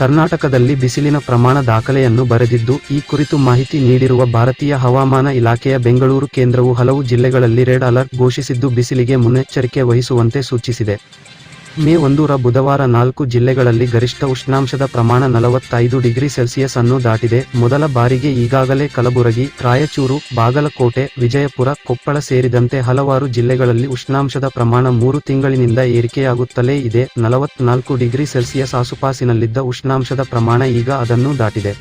ಕರ್ನಾಟಕದಲ್ಲಿ ಬಿಸಿಲಿನ ಪ್ರಮಾಣ ದಾಖಲೆಯನ್ನು ಬರೆದಿದ್ದು, ಈ ಕುರಿತು ಮಾಹಿತಿ ನೀಡಿರುವ ಭಾರತೀಯ ಹವಾಮಾನ ಇಲಾಖೆಯ ಬೆಂಗಳೂರು ಕೇಂದ್ರವು ಹಲವು ಜಿಲ್ಲೆಗಳಲ್ಲಿ ರೆಡ್ ಅಲರ್ಟ್ ಘೋಷಿಸಿದ್ದು, ಬಿಸಿಲಿಗೆ ಮುನ್ನೆಚ್ಚರಿಕೆ ವಹಿಸುವಂತೆ ಸೂಚಿಸಿದೆ. ಮೇ ಒಂದೂರ ಬುಧವಾರ ನಾಲ್ಕು ಜಿಲ್ಲೆಗಳಲ್ಲಿ ಗರಿಷ್ಠ ಉಷ್ಣಾಂಶದ ಪ್ರಮಾಣ ನಲವತ್ತೈದು ಡಿಗ್ರಿ ಸೆಲ್ಸಿಯಸ್ ಅನ್ನು ದಾಟಿದೆ. ಮೊದಲ ಬಾರಿಗೆ ಈಗಾಗಲೇ ಕಲಬುರಗಿ, ರಾಯಚೂರು, ಬಾಗಲಕೋಟೆ, ವಿಜಯಪುರ, ಕೊಪ್ಪಳ ಸೇರಿದಂತೆ ಹಲವಾರು ಜಿಲ್ಲೆಗಳಲ್ಲಿ ಉಷ್ಣಾಂಶದ ಪ್ರಮಾಣ ಮೂರು ತಿಂಗಳಿನಿಂದ ಏರಿಕೆಯಾಗುತ್ತಲೇ ಇದೆ. ನಲವತ್ನಾಲ್ಕು ಡಿಗ್ರಿ ಸೆಲ್ಸಿಯಸ್ ಆಸುಪಾಸಿನಲ್ಲಿದ್ದ ಉಷ್ಣಾಂಶದ ಪ್ರಮಾಣ ಈಗ ಅದನ್ನು ದಾಟಿದೆ.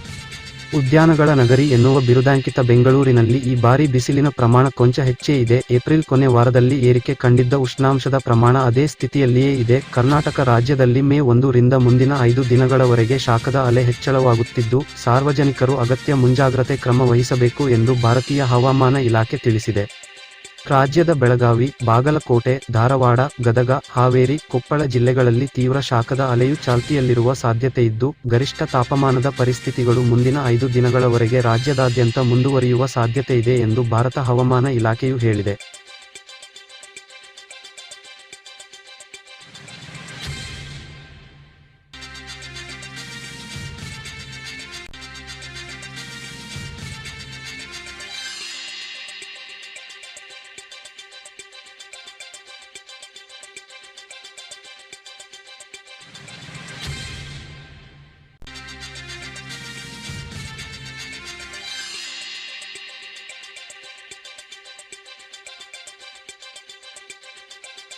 ಉದ್ಯಾನಗಳ ನಗರಿ ಎನ್ನುವ ಬಿರುದಾಂಕಿತ ಬೆಂಗಳೂರಿನಲ್ಲಿ ಈ ಬಾರಿ ಬಿಸಿಲಿನ ಪ್ರಮಾಣ ಕೊಂಚ ಹೆಚ್ಚೇ ಇದೆ. ಏಪ್ರಿಲ್ ಕೊನೆ ವಾರದಲ್ಲಿ ಏರಿಕೆ ಕಂಡಿದ್ದ ಉಷ್ಣಾಂಶದ ಪ್ರಮಾಣ ಅದೇ ಸ್ಥಿತಿಯಲ್ಲಿಯೇ ಇದೆ. ಕರ್ನಾಟಕ ರಾಜ್ಯದಲ್ಲಿ ಮೇ ಒಂದು ರಿಂದ ಮುಂದಿನ ಐದು ದಿನಗಳವರೆಗೆ ಶಾಖದ ಅಲೆ ಹೆಚ್ಚಳವಾಗುತ್ತಿದ್ದು, ಸಾರ್ವಜನಿಕರು ಅಗತ್ಯ ಮುಂಜಾಗ್ರತೆ ಕ್ರಮ ವಹಿಸಬೇಕು ಎಂದು ಭಾರತೀಯ ಹವಾಮಾನ ಇಲಾಖೆ ತಿಳಿಸಿದೆ. ರಾಜ್ಯದ ಬೆಳಗಾವಿ, ಬಾಗಲಕೋಟೆ, ಧಾರವಾಡ, ಗದಗ, ಹಾವೇರಿ, ಕೊಪ್ಪಳ ಜಿಲ್ಲೆಗಳಲ್ಲಿ ತೀವ್ರ ಶಾಖದ ಅಲೆಯು ಚಾಲ್ತಿಯಲ್ಲಿರುವ ಸಾಧ್ಯತೆಯಿದ್ದು ಗರಿಷ್ಠ ತಾಪಮಾನದ ಪರಿಸ್ಥಿತಿಗಳು ಮುಂದಿನ ಐದು ದಿನಗಳವರೆಗೆ ರಾಜ್ಯದಾದ್ಯಂತ ಮುಂದುವರಿಯುವ ಸಾಧ್ಯತೆ ಇದೆ ಎಂದು ಭಾರತ ಹವಾಮಾನ ಇಲಾಖೆಯು ಹೇಳಿದೆ.